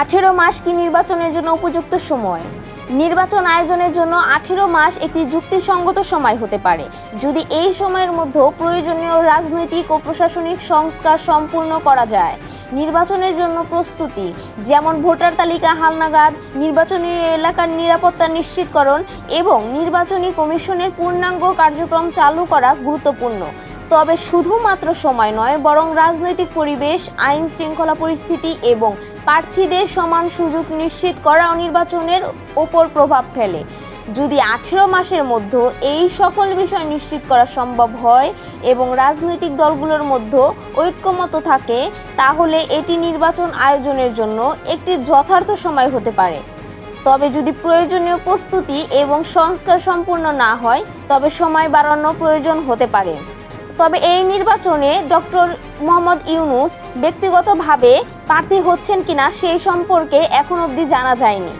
আঠেরো মাস কি নির্বাচনের জন্য উপযুক্ত সময়? নির্বাচন আয়োজনের জন্য আঠেরো মাস একটি যুক্তিসঙ্গত সময় হতে পারে। যদি এই সময়ের মধ্যে প্রয়োজনীয় রাজনৈতিক ও প্রশাসনিক সংস্কার সম্পূর্ণ করা যায়, নির্বাচনের জন্য প্রস্তুতি, যেমন ভোটার তালিকা, হালনাগাদ, নির্বাচনী এলাকার নিরাপত্তা নিশ্চিতকরণ এবং নির্বাচনী কমিশনের পূর্ণাঙ্গ কার্যক্রম চালু করা গুরুত্বপূর্ণ। তবে শুধুমাত্র সময় নয়, বরং রাজনৈতিক পরিবেশ, আইন শৃঙ্খলা পরিস্থিতি এবং প্রার্থীদের সমান সুযোগ নিশ্চিত করাও নির্বাচনের ওপর প্রভাব ফেলে। যদি আঠেরো মাসের মধ্যে এই সকল বিষয় নিশ্চিত করা সম্ভব হয় এবং রাজনৈতিক দলগুলোর মধ্যে ঐক্যমত থাকে, তাহলে এটি নির্বাচন আয়োজনের জন্য একটি যথার্থ সময় হতে পারে। তবে যদি প্রয়োজনীয় প্রস্তুতি এবং সংস্কার সম্পূর্ণ না হয়, তবে সময় বাড়ানো প্রয়োজন হতে পারে। তবে এই নির্বাচনে ডক্টর মোহাম্মদ ইউনুস ব্যক্তিগতভাবে প্রার্থী হচ্ছেন কিনা সেই সম্পর্কে এখন অবধি জানা যায়নি।